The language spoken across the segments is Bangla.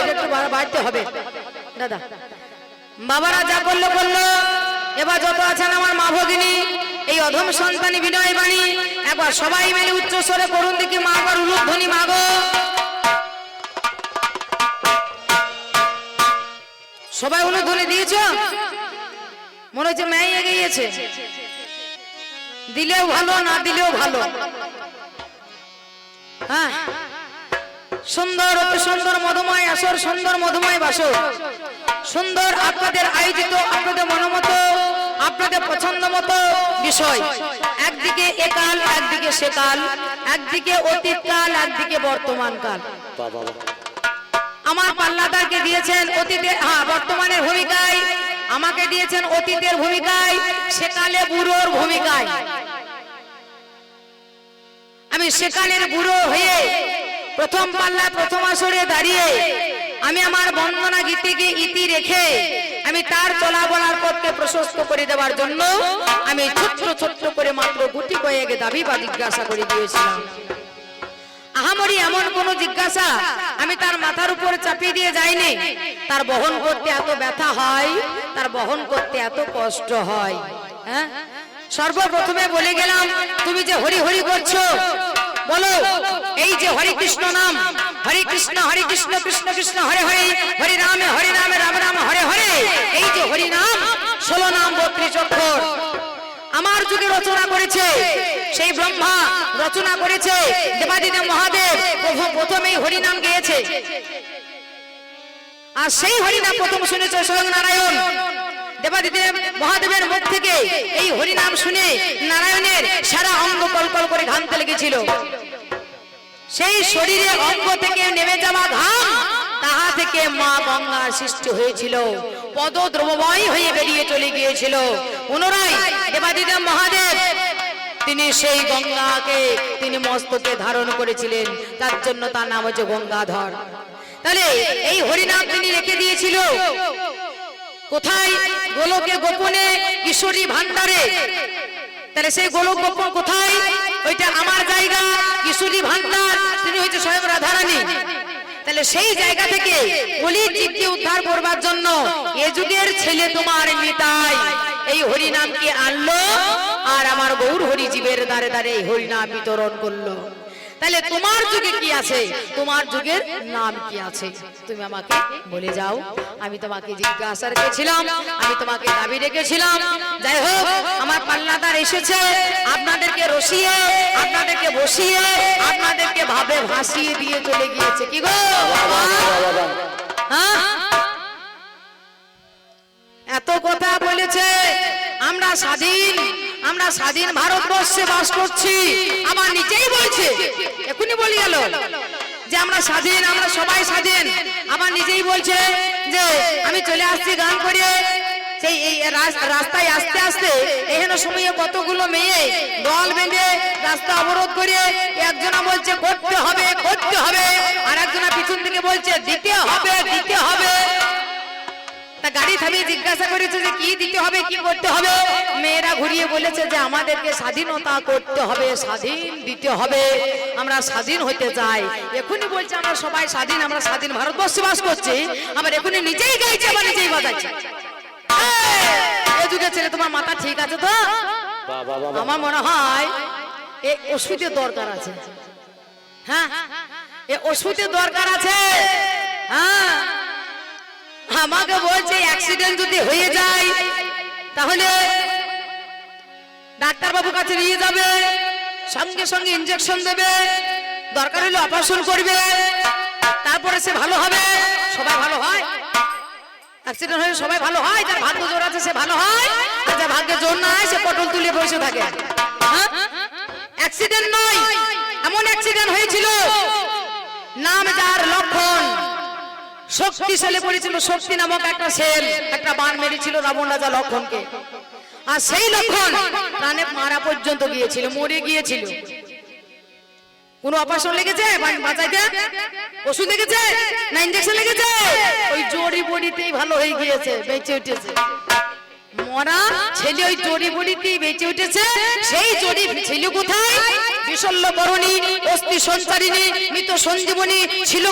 এটা একটু বাড়তে হবে। দাদা, বাবারা যা করল বলল, এবার যত আছেন আমার মা ভগিনী, এই অধম সন্তানী বিনয় বাণী, একবার সবাই মিলে উচ্চ স্বরে করুন দেখি মা আবার উলুধ্বনি মাগো সবাই উলুধ্বনি দিয়েছ? মনে হচ্ছে ম্যাই এগিয়েছে। দিলেও ভালো, না দিলেও ভালো। হ্যাঁ সুন্দর অতি সুন্দর মধুময় আসর, সুন্দর মধুময় বাসর। সুন্দর আপনাদের আয়োজিত, আপনাদের মনোমত, আপনাদের পছন্দ মতো বিষয়। একদিকে একাল একদিকে সেকাল একদিকে অতীতকাল একদিকে বর্তমান কাল। আমার পাল্লাদারকে দিয়েছেন অতীতে হ্যাঁ বর্তমানের ভূমিকায়। আমাকে দিয়েছেন অতীতের ভূমিকায় সেকালে বুড়োর ভূমিকায়। আমি সেকালের বুড়ো হয়ে প্রথম পাল্লা প্রথম আসরে দাঁড়িয়ে আমি আমার বন্দনা গীতিকে ইতি রেখে আমি তার চলা বলার পথকে প্রশস্ত করে দেওয়ার জন্য আমি ছোট্ট ছোট্ট করে মাত্র গুটি কয়েক দাবি বা জিজ্ঞাসা করে দিয়েছিলাম। আহামরি এমন কোন জিজ্ঞাসা আমি তার মাথার উপর চাপিয়ে দিয়ে যাইনি। তার বহন করতে এত ব্যথা হয়, তার বহন করতে এত কষ্ট হয় হ্যাঁ? সর্বপ্রথমে বলে গেলাম, তুমি যে হরি হরি করছ বলো, এই যে হরে কৃষ্ণ নাম, হরে কৃষ্ণ হরে কৃষ্ণ কৃষ্ণ কৃষ্ণ, হরে হরে হরে রামে হরে রামে, রাম রাম, হরে হরে, এই যে হরি নাম, ষোলো নাম, বত্রিশ অক্ষর। আমার যুগে রচনা করেছে, সেই ব্রহ্মা রচনা করেছে, দেবাদিদেব মহাদেব প্রথম প্রথমেই হরিনাম গেয়েছে। আর সেই হরিনাম প্রথম শুনেছে, স্বয়ং নারায়ণ। দেবাদিদেব মহাদেবের মুখ থেকে এই হরিনাম শুনে নারায়ণের সারা অঙ্গ কলকল করে ঘামতে লেগেছিল। সেই শরীরে অঙ্গ থেকে নেমে যাওয়া ঘাম তাহা থেকে মা গঙ্গার সৃষ্টি হয়েছিল। পদদ্রবময় হয়ে বেরিয়ে চলে গিয়েছিল। পুনরায় দেবাদিদেব মহাদেব, তিনি সেই গঙ্গাকে, তিনি মস্তকে ধারণ করেছিলেন। তার জন্য তার নাম হচ্ছে গঙ্গাধর। তাহলে এই হরিনাম তিনি রেখে দিয়েছিল। কোথায়? গোলকে গোপনে ঈশ্বরী ভান্ডারে তাহলে সেই গোলক গোপন কোথায়? ওইটা আমার জায়গা তাহলে সেই জায়গা থেকে উদ্ধার করবার জন্য এ যুগের ছেলে তোমার নিতাই। এই হরিনামকে আনলো আর আমার গৌর হরি জীবের দ্বারে দ্বারে এই হরিনাম বিতরণ করল। তাহলে তোমার যুগে কি আছে? তোমার যুগের নাম কি আছে? তুমি আমাকে বলে যাও। আমি তোমাকে জিজ্ঞাসা রেখেছিলাম আমি তোমাকে দাবি রেখেছিলাম। যাই হোক, আমার পাল্লাদার এসেছে, আপনাদেরকে রসিয়ে, আপনাদেরকে বসিয়ে, আপনাদেরকে ভাবে ভাসিয়ে দিয়ে চলে গিয়েছে। কি গো? হ্যাঁ? এত কথা বলেছে, আমরা স্বাধীন। আমরা স্বাধীন ভারতবর্ষে বাস করছি। আমার নিজেই বলছে এখনই বলি গেল, যে আমরা স্বাধীন, আমরা সবাই স্বাধীন। আমার নিজেই বলছে যে আমি চলে আসছি গান করে সেই এই রাস- রাস্তায় আসতে আসতে এখানে সময়ে কতগুলো মেয়ে দল বেঁধে রাস্তা অবরোধ করে একজনা বলছে, করতে হবে করতে হবে। আর একজনা পিছন থেকে বলছে, দিতে হবে দিতে হবে। তা গাড়ি থামিয়ে জিজ্ঞাসা করেছে যে কি দিতে হবে, কি করতে হবে? মেয়েরা ঘুরিয়ে বলেছে যে আমাদেরকে স্বাধীনতা করতে হবে, স্বাধীন দিতে হবে। আমরা স্বাধীন হতে চাই। এখনই বলছে, আমরা সবাই স্বাধীন, আমরা স্বাধীন ভারতবর্ষে বাস করছি। আবার এখনই নিজেই গাইছে, আবার নিজেই বাজাচ্ছে। এ যুগে ছেলে, তোমার মাথা ঠিক আছে তো? আমার মনে হয় এই ওষুধের দরকার আছে। হ্যাঁ? এ ওষুধের দরকার আছে। হ্যাঁ? আমাকে বলছে অ্যাক্সিডেন্ট যদি হয়ে যায়, তাহলে ডাক্তার বাবু কাছে নিয়ে যাবে, সঙ্গে সঙ্গে ইনজেকশন দেবে, দরকার হলে অপারেশন করবে, তারপরে সে ভালো হবে, সবাই ভালো হয় অ্যাক্সিডেন্ট হলে সবাই ভালো হয়, যার ভাগ্য জোর আছে সে ভালো হয়, আর যার ভাগ্যে জোর নাই সে পটল তুলে বসে থাকে হ্যাঁ? অ্যাক্সিডেন্ট নয়, এমন অ্যাক্সিডেন্ট হয়েছিল, নাম যার লক্ষণ শক্তিশালী পড়েছিল শক্তি নামক একটা সেল, একটা বান মেরেছিল রাবণ রাজা লক্ষণকে। আর সেই লক্ষণ প্রাণে মারা পর্যন্ত গিয়েছিল, মরে গিয়েছিল। কোন অপারেশন লেগেছে? বাঁচাইতে? ওষুধ লেগেছে? না ইঞ্জেকশন লেগেছে? ওই জড়ি বড়িতেই ভালো হয়ে গিয়েছে, বেঁচে উঠেছে। মরা ছেলে ওই জড়ি বড়িতেই বেঁচে উঠেছে, সেই জড়ি ছিল কোথায়? বিশল্য করণী অস্থি সঞ্চারিণী সঞ্জীবনী ছিল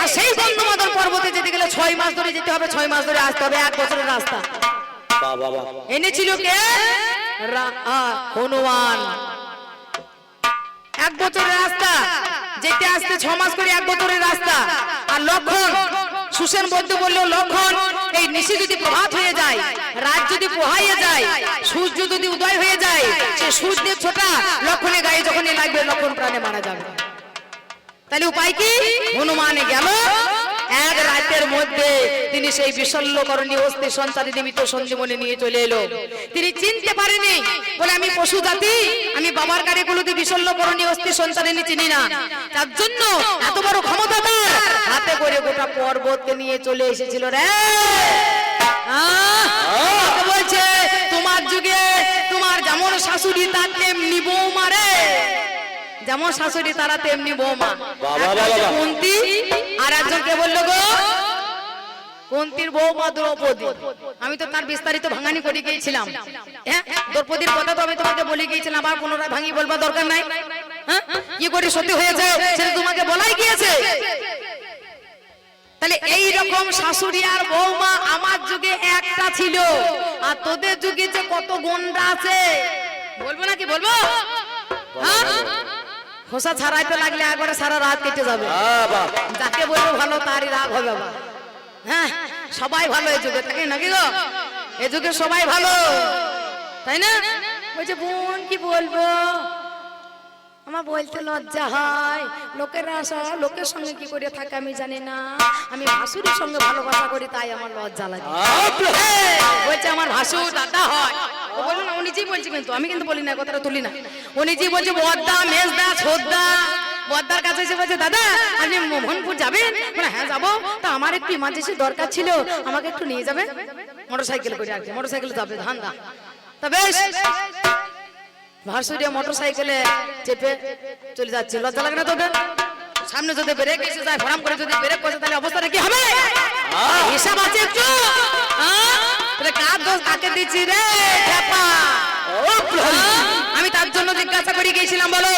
আর সেই পর্বতে যেতে গেলে ছয় মাস ধরে যেতে হবে, ছয় মাস ধরে আসতে হবে, এক বছরের রাস্তা। কে? এক বছরের রাস্তা। যেতে আসতে ছ মাস করে এক বছরের রাস্তা। আর লক্ষণ, সুসেন বৈদ্য বলল লক্ষণ এই নিশি যদি প্রভাত হয়ে যায়, রাত যদি পোহাইয়ে যায়, সূর্য যদি উদয় হয়ে যায়, সে সূর্যের ছোটা লক্ষণে গায়ে যখনই লাগবে লক্ষণ প্রাণে মারা যাবে। তাহলে উপায় কি? হনুমানে গেল এক রাতের মধ্যে তিনি সেই বিশল্যকরণী অস্থি সঞ্চারী নিমিত্ত সঞ্জীবনী নিয়ে চলে এলো। তিনি চিনতে পারেনি। বলে আমি পশু জাতি আমি বাবার গাড়িগুলোতে বিশল্যকরণী অস্থি সঞ্চারিনী চিনি না। তার জন্য এত বড় ক্ষমতা তার। হাতে করে গোটা পর্বতকে নিয়ে চলে এসেছিল রে। বলছে তোমার যুগে তোমার যেমন শাশুড়ি তার তেমনি বৌমা রে। যেমন শাশুড়ি তারা তেমনি বৌমা। কুন্তি আর বলল গো? কুন্তির দ্রৌপদী। আমি তো তার বিস্তারিত ভাঙানি করে গিয়েছিলাম। হ্যাঁ? দ্রৌপদীর কথা তো আমি তোমাকে বলে গিয়েছিলাম, আবার পুনরায় ভাঙি বলবার দরকার নাই। হ্যাঁ? কি করে সত্যি হয়েছে সেটা তোমাকে বলাই গিয়েছে। তাহলে এই রকম শাশুড়ি আর বৌমা আমার যুগে একটা ছিল। আর তোদের যুগে যে কত গন্ডা আছে। বলব নাকি বলব? হ্যাঁ? খোসা ছাড়াইতে লাগলে একবারে সারা রাত কেটে যাবে। যাকে বলব ভালো তারই রাগ হবে হ্যাঁ সবাই ভালো এই যুগে থাকে নাকি গো? এ যুগে সবাই ভালো। তাই না? বলছে বোন কি বলব? আমার বলতে লজ্জা হয়। লোকেরা আসা লোকের সঙ্গে কি করে থাকে আমি জানি না। আমি ভাসুরের সঙ্গে ভালোবাসা করি তাই আমার লজ্জা লাগে। এই, বলছে আমার ভাসুর দাদা হয়। ও বলল না ও নিজেই বলছে কিন্তু আমি কিন্তু বলি না কথাটা তুলি না। ও নিজেই বলছে বদ্দা মেজদা ছোদ্দা বদ্দার কাছে এসে বলছে দাদা আপনি মোহনপুর যাবেন? বলে হ্যাঁ যাব। তা আমার একটু ইমার্জেন্সি দরকার ছিল আমাকে একটু নিয়ে যাবে। মোটর সাইকেল করে আর কি মোটর সাইকেল যাবে ধান্দা। তা বেশ ভার্সুরিয়া মোটর সাইকেলে চেপে চলে যাচ্ছে। লজ্জা লাগে না তোদের সামনে যদি ব্রেক এসে যায় ফরাম করে যদি ব্রেক করছে তাহলে অবস্থাটা কি হবে? হিসাব আছে একটু। হ্যাঁ? তাহলে কার দোষ কাকে দিচ্ছি রে? আমি তার জন্য জিজ্ঞাসা করে গিয়েছিলাম, বলো,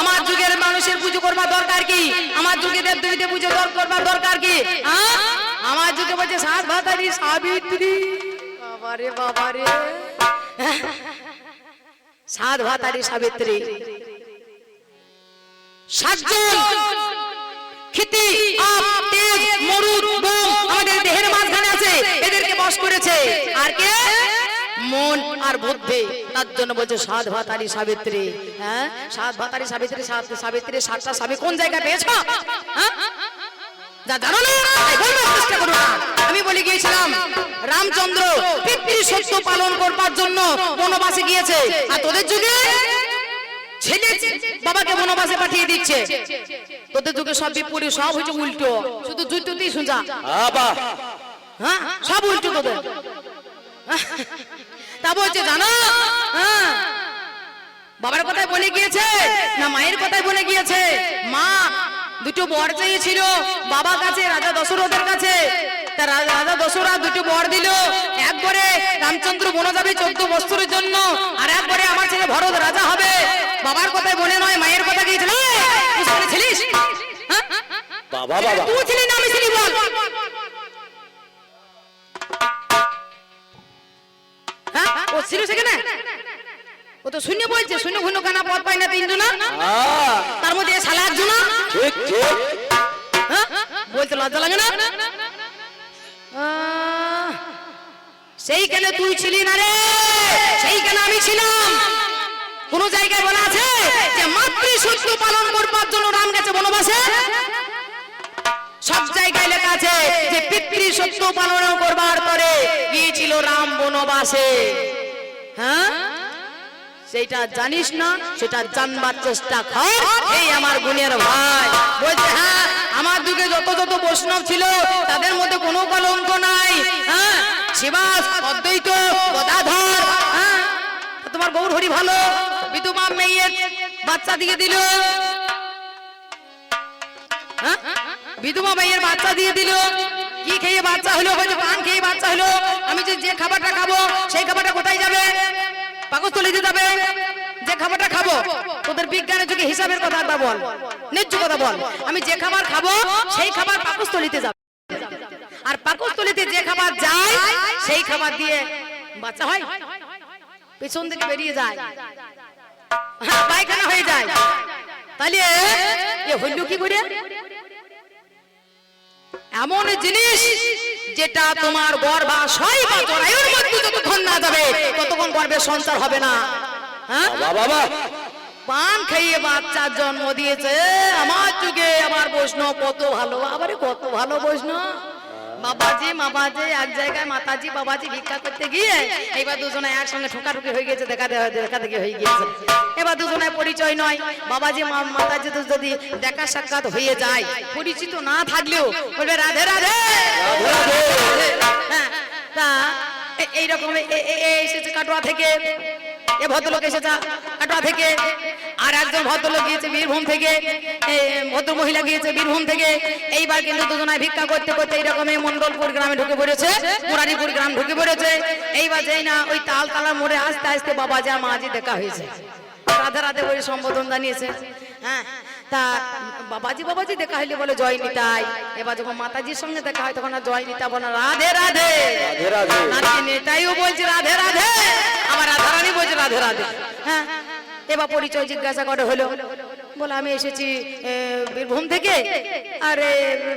আমার যুগের মানুষের পুজো করবার দরকার কি? আমার যুগে দেব দেবীতে পুজো করবার দরকার কি? আমার যুগে বলছে সাত ভাতারি, সাবিত্রী। বাবারে বাবারে। সাত ভাতারি, সাবিত্রী। সাতজন। ক্ষিতি আপ তেজ মরুদ বোম আমাদের দেহের মাঝখানে আছে বশ করেছে। আর কে? মন আর বুদ্ধি। তার জন্য বলছে, সাত ভাতারি সাবিত্রী। হ্যাঁ? সাত ভাতারি সাবিত্রী, সাত সাবিত্রী, সাতটা স্বামী কোন জায়গায় পেয়েছ? হ্যাঁ? যা জানো না চেষ্টা করো আমি বলে গিয়েছিলাম, রামচন্দ্র পিতৃ সত্য পালন করবার জন্য বনবাসে গিয়েছে। আর তোদের যুগে ছেলে বাবাকে বনবাসে পাঠিয়ে দিচ্ছে। তোদের যুগে সব বিপরীত, সব হচ্ছে উল্টো। শুধু যুদ্ধতেই সুজা। বাহ। হ্যাঁ? সব উল্টো তোদের তা বলছে জানো? হ্যাঁ। বাবার কথায় বলে গিয়েছে না মায়ের কথায় বলে গিয়েছে? মা দুটো বর চেয়েছিল বাবা কাছে রাজা দশরথের কাছে। রাজা দশরথ দুটো বর দিল একবারে রামচন্দ্র বনে যাবে চোদ্দ বছরের জন্য আর একবারে আমার ছেলে ভরত রাজা হবে। বাবার কথায় বলে নয় মায়ের কথা গিয়েছিল। তুই সেখানে ছিলিস? হ্যাঁ? বাবা বাবা। তুই ছিলি না আমি ছিলি বল। ও ছিল সেখানে? ও তো শূন্য বলছে শূন্য ঘূর্ণ কানা পথ পাই না তিনজন আহ তার মধ্যে শালা একজন। ঠিক ঠিক। হ্যাঁ? বলতে লজ্জা লাগে না? সেইখানে তুই ছিলি না রে। সেইখানে আমি ছিলাম। কোন জায়গায় বলা আছে যে মাতৃ সত্য পালন করবার জন্য রাম গেছে বনবাসে? সব জায়গায় লেখা আছে যে পিতৃ সত্য পালন করবার পরে গিয়েছিল রাম বনবাসে। হ্যাঁ? সেটা জানিস না, সেটা জানবার চেষ্টা কর। এই আমার গুণের ভাই। বলছে হ্যাঁ আমার দিকে যত যত বৈষ্ণব ছিল, তাদের মধ্যে কোনো কলঙ্ক নাই। হ্যাঁ? শিবাস, অদ্বৈত, গদাধর হ্যাঁ? তোমার গৌর হরি ভালো? বিধবা মেয়ের বাচ্চা দিয়ে দিল। হ্যাঁ? বিধবা মেয়ের বাচ্চা দিয়ে দিল। কি খেয়ে বাচ্চা হলো? বলছে পান খেয়ে বাচ্চা হলো। আমি যে খাবারটা খাব সেই খাবারটা কোথায় যাবে? পাকস্থলীতে যাবে যে খাবারটা খাব তোদের বিজ্ঞানের যুগে হিসাবের কথা বল ন্যায্য কথা বল। আমি যে খাবার খাব সেই খাবার পাকস্থলিতে যাবে। আর পাকস্থলিতে যে খাবার যায় সেই খাবার দিয়ে বাচ্চা হয়। পেছন থেকে বেরিয়ে যায়। হ্যাঁ, পায়খানা হয়ে যায়। তাহলে এ হইল কি করে? এমন জিনিস যেটা তোমার গর্ভাশয় বা জরায়ুর মধ্যে যতক্ষণ না যাবে ততক্ষণ গর্ভের সঞ্চার হবে না। হ্যাঁ? বাবা বাবা। পান খাইয়ে বাচ্চার জন্ম দিয়েছে। আমার যুগে আমার বৈষ্ণব কত ভালো? আবার কত ভালো বৈষ্ণব বাবাজি মাবাজি এক জায়গায় মাতাজি বাবাজি ভিক্ষা করতে গিয়ে এবার দুজনে একসঙ্গে ঠোকাঠুকি হয়ে গেছে দেখা দেখা দেখি হয়ে গিয়েছে। এবার দুজনে পরিচয় নয়। বাবাজি মাতাজি তো যদি দেখা সাক্ষাৎ হয়ে যায় পরিচিত না থাকলেও বলবে রাধে রাধে! হ্যাঁ, তা এইরকম এসেছে কাটোয়া থেকে। এ ভদ্রলোক এসেছে কাটোয়া থেকে। আর একজন ভদ্রলোক গিয়েছে বীরভূম থেকে ভদ্র মহিলা গিয়েছে বীরভূম থেকে। এইবার কিন্তু দুজনায় ভিক্ষা করতে করতে এইরকম এই মন্ডলপুর গ্রামে ঢুকে পড়েছে মুরারিপুর গ্রাম ঢুকে পড়েছে। এইবার যেই না ওই তাল তালা মোড়ে আস্তে আস্তে বাবা যা মাঝি দেখা হয়েছে। রাধে রাধে বলে সম্বোধন জানিয়েছে। হ্যাঁ তা বাবাজি বাবাজি দেখা হইলে বলে জয় নিতাই। এবার যখন মাতাজির সঙ্গে দেখা হয় তখন জয় নিতা বলে রাধে রাধে। রাধে রাধে। নাতি নেতাইও বলছে রাধে রাধে। আমার রাধারানী বলছে রাধে রাধে। হ্যাঁ এবার পরিচয় জিজ্ঞাসা করে, হলো? বলে, আমি এসেছি বীরভূম থেকে। আর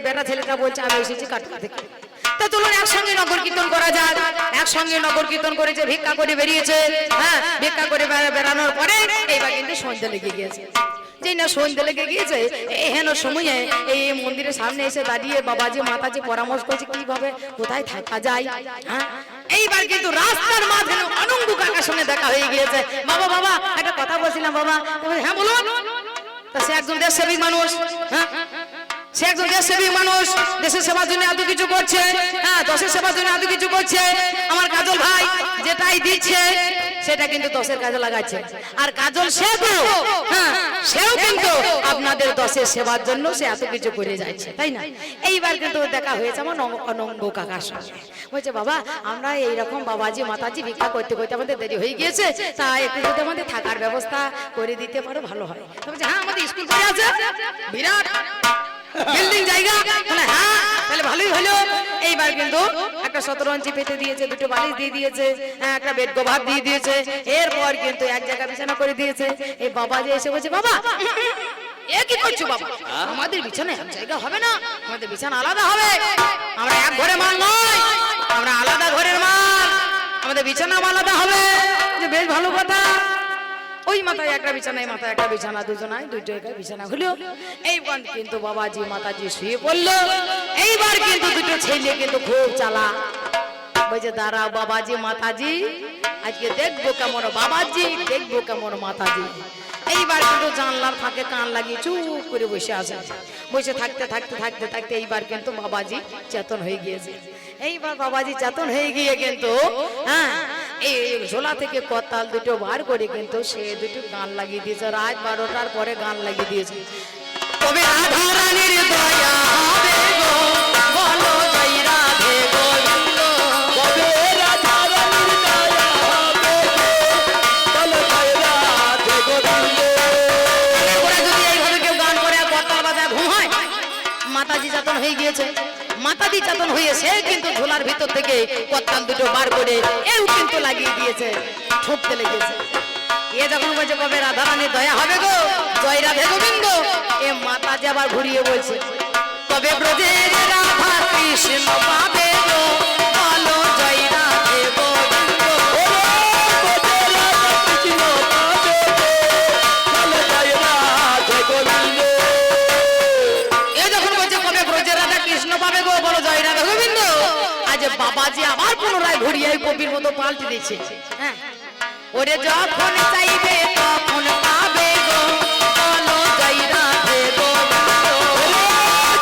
বেটা ছেলেটা বলছে, আমি এসেছি কাটকা থেকে। তা চলুন, একসঙ্গে নগর কীর্তন করা যাক। একসঙ্গে নগর কীর্তন করেছে ভিক্ষা করে বেরিয়েছে হ্যাঁ ভিক্ষা করে বেড়া- বেড়ানোর পরে এইবার কিন্তু সন্ধ্যা লেগে গিয়েছে। যেই না সন্ধ্যে লেগে গিয়েছে, এহেন সময়ে এই মন্দিরের সামনে এসে দাঁড়িয়ে বাবাজি, মাতাজি পরামর্শ করছে, কীভাবে? কোথায় থাকা যায়? হ্যাঁ এইবার কিন্তু রাস্তার মাঝে অনঙ্গু কাকার সঙ্গে দেখা হয়ে গিয়েছে। বাবা বাবা, একটা কথা বলছিলাম, বাবা। হ্যাঁ বলুন তা সে একজন দেশ সেবিক মানুষ হ্যাঁ? সে একজন দেশ সেবিক মানুষ, দেশের সেবার জন্য এত কিছু করছে হ্যাঁ? দশের সেবার জন্য এত কিছু করছে। আমার কাজল ভাই যেটাই দিচ্ছে সেটা কিন্তু দশের কাজে লাগাচ্ছে আর কাজল সে তো হ্যাঁ সেও কিন্তু আপনাদের দশের সেবার জন্য সে এত কিছু করে যাচ্ছে, তাই না? এইবার কিন্তু দেখা হয়েছে আমার নঙ্গ- অনঙ্গ কাকার সঙ্গে। বলছে, বাবা, আমরা এইরকম বাবাজি, মাতাজি ভিক্ষা করতে করতে আমাদের দেরি হয়ে গিয়েছে, তা একটু যদি আমাদের থাকার ব্যবস্থা করে দিতে পারো, ভালো হয়। তো বলছে হ্যাঁ আমাদের স্কুল আছে। বিরাট! বিল্ডিং জায়গা? হ্যাঁ তাহলে ভালোই হলো। এইবার কিন্তু একটা শতরঞ্জি পেতে দিয়েছে দুটো বালিশ দিয়ে দিয়েছে হ্যাঁ, একটা বেড কভার দিয়ে দিয়েছে। এরপর কিন্তু এক জায়গা বিছানা করে দিয়েছে। এই বাবা যে এসে বলছে বাবা এ কি করছ বাবা? আমাদের বিছানা এক জায়গা হবে না আমাদের বিছানা আলাদা হবে। আমরা এক ঘরে মাল নয় আমরা আলাদা ঘরের মাল। আমাদের বিছানা আলাদা হবে। যে বেশ ভালো কথা। ওই মাথায় একটা বিছানা এই মাথায় একটা বিছানা, দুজনায় দুই জায়গায় বিছানা হলো এইবার কিন্তু বাবাজি, মাতাজি শুয়ে পড়ল। এইবার কিন্তু দুটো ছেলে কিন্তু খুব চালা। বলছে দাঁড়াও বাবাজি, মাতাজি। আজকে দেখব কেমন বাবাজি, দেখব কেমন মাতাজি। এইবার কিন্তু জানলার ফাঁকে কান লাগিয়ে চুপ করে বসে আছে। বসে থাকতে থাকতে থাকতে থাকতে এইবার কিন্তু বাবাজি চেতন হয়ে গিয়েছে। এইবার বাবাজি চেতন হয়ে গিয়ে কিন্তু হ্যাঁ এই ঝোলা থেকে কতাল দুটো বার করে কিন্তু সে দুটো গান লাগিয়ে দিয়েছে। রাত বারোটার পরে গান লাগিয়ে দিয়েছে। তবে রাধা রানীর দয়া মাতাজি হয়ে গিয়েছে। মাতাজি নির্যাতন হয়ে সে কিন্তু ঝোলার ভিতর থেকে কত্তান দুটো বার করে এও কিন্তু লাগিয়ে দিয়েছে ঠুকতে লেগেছে। এ যখন বলছে, কবে রাধা রানীর দয়া হবে গো? জয় রাধে গোবিন্দ। এ মাতা যে আবার ঘুরিয়ে বলছে তবে ব্রজের রাধা কৃষ্ণ পাবে গো? বাবাজি আবার পুনরায় ঘুরিয়ে কবির মতো পাল্টে দিচ্ছে হ্যাঁ ওরে যখন চাইবে তখন পাবে গো বলো জয় রাধে গোবিন্দ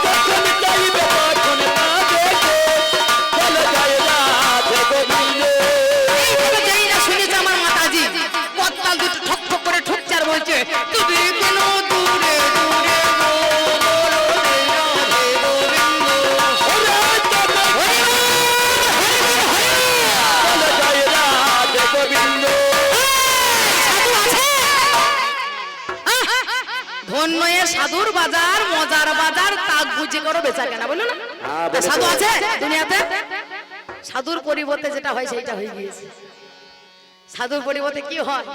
যখন চাইবে তখন পাবে গো। বলো জয় রাধে গোবিন্দ। এইভাবে যেই না শুনেছে আমার মাতাজি কত্তাল দুটো ঠক ঠক করে ঠুকছে আর বলছে তুমি কেন নয়ে সাধুর বাজার মজার বাজার তাক বুঝে করো বেচা কেনা বলো না? হ্যাঁ, সাধু আছে দুনিয়াতে? সাধুর পরিবর্তে যেটা হয় সেটা হয়ে গিয়েছে। সাধুর পরিবর্তে কি হয়?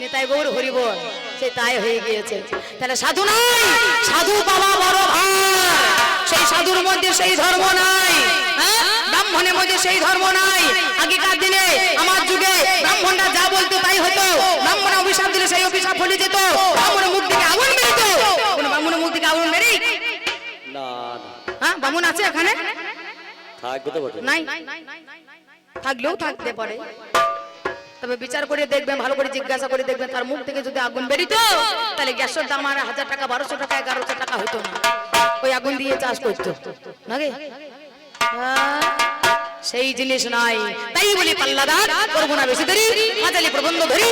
নেতাই গৌর হরিবল সে তাই হয়ে গিয়েছে। তাহলে সাধু নাই সাধু বাবা বড় ভাই সেই সাধুর মধ্যে সেই ধর্ম নাই হ্যাঁ? ব্রাহ্মণের মধ্যে সেই ধর্ম নাই। আগেকার দিনে আমার যুগে ব্রাহ্মণরা যা বলতো তাই হতো। ব্রাহ্মণ অভিশাপ দিলে সেই অভিশাপ ফলে যেত। ব্রাহ্মণের মুখ থেকে আগুন বেরিত। কোন ব্রাহ্মণের মুখ থেকে আগুন বেরি হ্যাঁ ব্রাহ্মণ আছে এখানে? নাই? থাকলেও থাকতে পারে। তবে বিচার করে দেখবেন ভালো করে জিজ্ঞাসা করে দেখবেন তার মুখ থেকে যদি আগুন বেরিত তাহলে গ্যাসের দাম আর হাজার টাকা বারোশো টাকা এগারোশো টাকা হইতো না। ওই আগুন দিয়ে চাষ করতো। নাকি? হ্যাঁ, সেই জিনিস নাই। তাই বলি পাল্লাদার, করব না বেশি দেরি। মাতালি প্রবন্ধ ধরি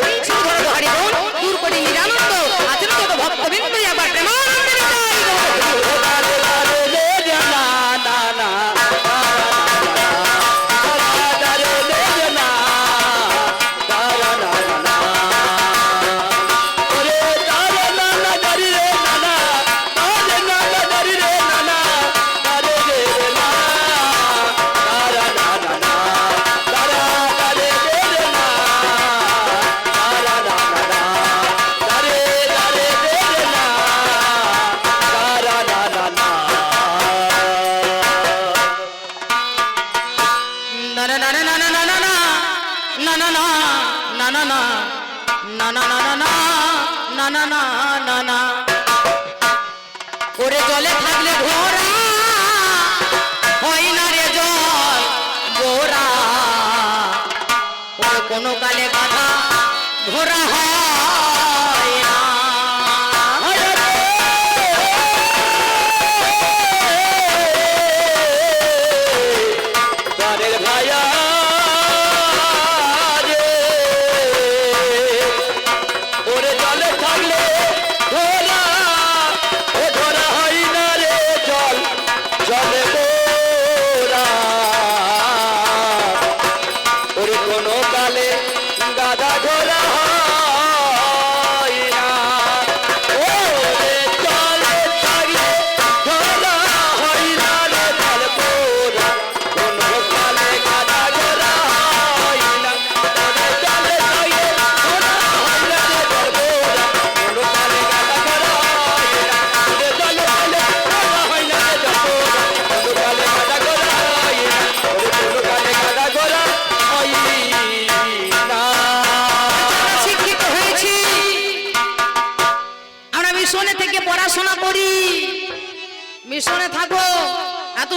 ধরো দূর করি নিরানন্দ, আচরণ ভক্তবিন্দু ভক্ত বিন্দু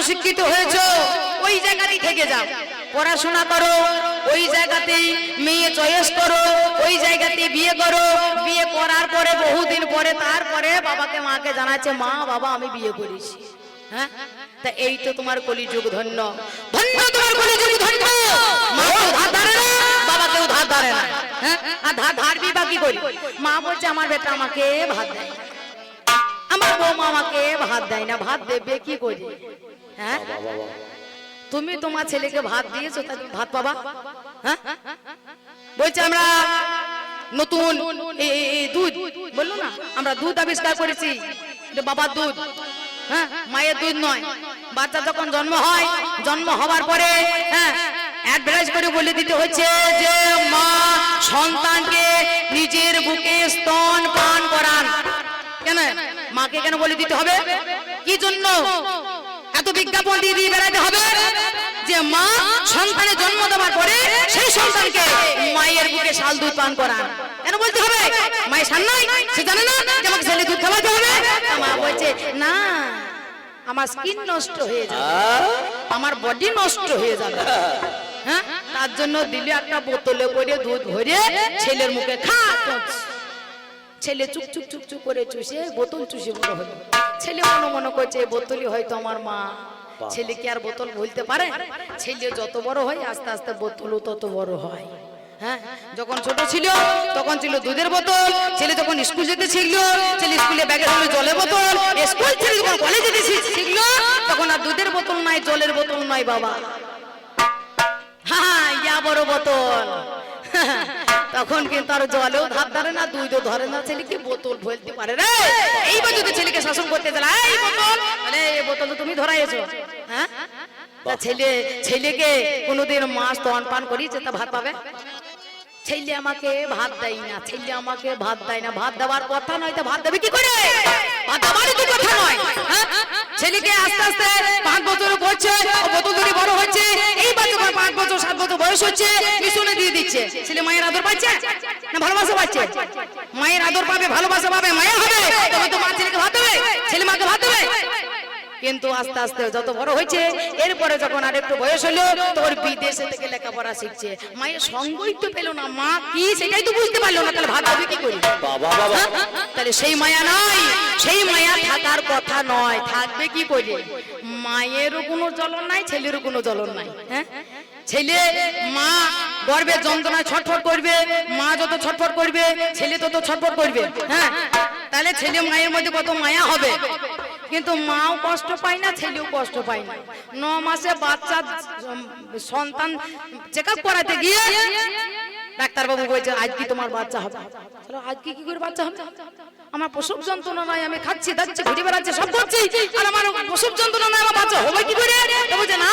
শিক্ষিত হয়েছো, ওই জায়গাতেই থেকে যাও। পড়াশোনা করো, ওই জায়গাতেই মেয়ে চয়েস করো, ওই জায়গাতেই বিয়ে করো। বিয়ে করার পরে, বহুদিন পরে, তারপরে বাবাকে মাকে জানাচ্ছে, মা, বাবা, আমি বিয়ে করেছি। হ্যাঁ? তা এই তো তোমার কলিযুগ ধন্য। ধন্য তোমার কলিযুগ ধন্য। মা ধার ধারে না বাবা কেউ ধার ধারে না। হ্যাঁ? আর ধার ধারবি বা করি? মা বলছে, আমার বেটা আমাকে ভাত দেয়। আমার বৌমা আমাকে ভাত দেয় না। ভাত দেবে কি করি? হ্যাঁ? তুমি তোমার ছেলেকে ভাত দিয়েছ ভাত পাবা? হ্যাঁ? বলছে আমরা নতুন দুধ, বলল না? আমরা দুধ আবিষ্কার করেছি বাবার দুধ। হ্যাঁ? মায়ের দুধ নয়। বাচ্চা যখন জন্ম হয়, জন্ম হওয়ার পরে হ্যাঁ অ্যাডভার্টাইজ করে বলে দিতে হচ্ছে যে মা সন্তানকে নিজের বুকে স্তন পান করান। কেন? মাকে কেন বলে দিতে হবে? কি জন্য? এত বিজ্ঞাপন দিয়ে দিয়ে বেড়াতে হবে যে মা সন্তানের জন্ম দেওয়ার পরে সেই সন্তানকে মায়ের বুকে শাল দুধ পান করান। কেন বলতে হবে? মায়ের সান নাই, সে জানে না যে আমাকে ছেলে দুধ খাওয়াতে হবে। মা বলছে, না, আমার স্কিন নষ্ট হয়ে যাবে। আমার বডি নষ্ট হয়ে যাবে। হ্যাঁ? তার জন্য দিলে একটা বোতলে করে দুধ ভরে ছেলের মুখে খা। ছেলে চুপ চুপ চুপ চুপ করে চুষে বোতল চুষে বড় হলো। ছেলে মনে মনে করছে বোতলই হয়তো আমার মা। ছেলে কি আর বোতল ভুলতে পারে? ছেলে যত বড় হয় আস্তে আস্তে বোতলও তত বড় হয়। হ্যাঁ? যখন ছোট ছিল তখন ছিল দুধের বোতল। ছেলে যখন স্কুল যেতে শিখলো ছেলে স্কুলে ব্যাগের হলো জলের বোতল। স্কুল ছেলে যখন কলেজে যেতে শিখ- শিখলো তখন আর দুধের বোতল নাই জলের বোতল নয় বাবা। হ্যাঁ ইয়া বড় বোতল। তখন কিন্তু আর জলেও ধার ধরে না, দুধও ধরে না। ছেলেকে বোতল ফেলতে পারে রে। এইবার যদি ছেলেকে শাসন করতে চলে এই বোতল মানে এই বোতল তো তুমি ধরাইছো হ্যাঁ? ছেলে, ছেলেকে কোনোদিন মাছ তো পান করিয়েছে, তা ভাত পাবে? ছেলে আমাকে ভাত দেয় না, ছেলে আমাকে ভাত দেয় না। ভাত দেওয়ার কথা নয় তো ভাত দেবে কি করে? ভাত দেওয়ারই তো কথা নয় হ্যাঁ? ছেলেকে আস্তে আস্তে পাঁচ বছর করছে বোতল ধরে বড় হচ্ছে? এই যখন পাঁচ বছর, সাত বছর বয়স হচ্ছে, মিশনে দিয়ে দিচ্ছে। ছেলে মায়ের আদর পাচ্ছে না ভালোবাসা পাচ্ছে? মায়ের আদর পাবে, ভালোবাসা পাবে, মায়া হবে। তো মা ছেলেকে ভাত দেবে, ছেলে মাকে ভাত দেবে। কিন্তু আস্তে আস্তে যত বড় হয়েছে এরপরে যখন আর একটু বয়স হলো তোর বিদেশে থেকে লেখাপড়া শিখছে। মায়ের সঙ্গই তো পেল না মা কি সেটাই তো বুঝতে পারল না তাহলে ভাত কি করি? তাহলে সেই মায়া নয় সেই মায়া থাকার কথা নয় থাকবে কি করে? মায়েরও কোনো জ্বলন নাই ছেলেরও কোনো জ্বলন নাই হ্যাঁ? ছেলে মা গর্বে যন্ত্রণায় ছটফট করবে মা যত ছটফট করবে ছেলে তত ছটফট করবে হ্যাঁ? তাহলে ছেলে মায়ের মধ্যে কত মায়া হবে? কিন্তু মাও কষ্ট পায় না ছেলেও কষ্ট পায় না। ন। মাসে বাচ্চা সন্তান চেক আপ করাতে গিয়ে ডাক্তারবাবু বলছে আজ কি তোমার বাচ্চা হবে। আজ কি কি করে বাচ্চা হবে? আমার প্রসব যন্ত্রণা নাই আমি খাচ্ছি দাচ্ছি ঘুরে বেড়াচ্ছি সব করছি আর আমার প্রসব যন্ত্রণা নাই আমার বাচ্চা হবে কি করে? তো বলছে না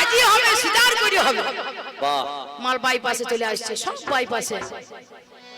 আজই হবে সিজার করে হবে। বাহ। মাল বাইপাসে চলে আসছে সব বাইপাসে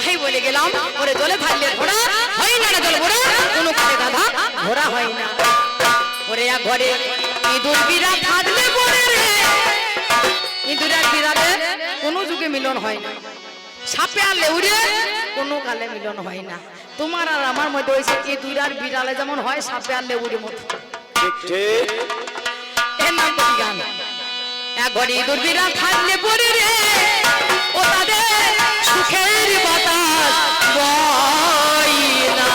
তাই বলে গেলাম ওরে জলে থাকলে ঘোড়া হয় না জল ঘোড়া? কোনো কালে গাধা ঘোড়া হয় না। ওরে এক ঘরে ইঁদুর বিড়া থাকলে পরে রে। ইঁদুর আর বিড়ালে কোনো যুগে মিলন হয় না। সাপে আর লেউরে কোনো কালে মিলন হয় না। তোমার আর আমার মধ্যে হয়েছে ইঁদুর আর বিড়ালে যেমন হয় সাপে আর লেউরের মতো। ঠিক ঠিক। এর নাম গান একবারই দুর্বিরা থাকলে পরে রে। ও তাদের সুখের বাতাস বই না